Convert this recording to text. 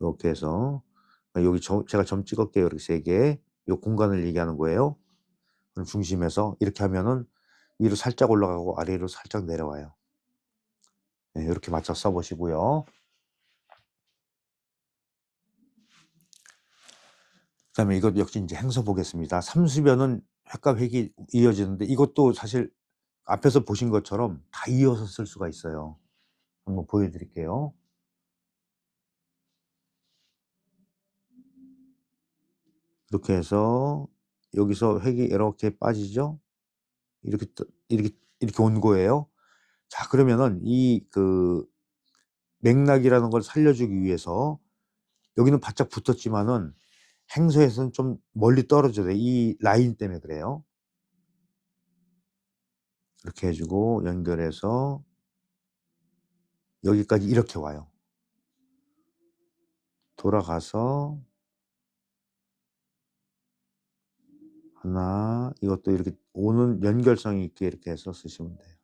이렇게 해서 여기 점, 제가 점 찍을게요. 이렇게 세 개. 이 공간을 얘기하는 거예요. 그럼 중심에서 이렇게 하면은 위로 살짝 올라가고 아래로 살짝 내려와요. 네, 이렇게 맞춰 써보시고요. 그 다음에 이것 역시 이제 행서 보겠습니다. 삼수변은 획과 획이 이어지는데 이것도 사실 앞에서 보신 것처럼 다 이어서 쓸 수가 있어요. 한번 보여드릴게요. 이렇게 해서 여기서 획이 이렇게 빠지죠? 이렇게 떠- 이렇게 이렇게 온 거예요. 자 그러면은 이 그 맥락이라는 걸 살려주기 위해서 여기는 바짝 붙었지만은 행서에서는 좀 멀리 떨어져야 돼. 이 라인 때문에 그래요. 이렇게 해주고 연결해서 여기까지 이렇게 와요. 돌아가서 하나 이것도 이렇게 오는 연결성이 있게 이렇게 해서 쓰시면 돼요.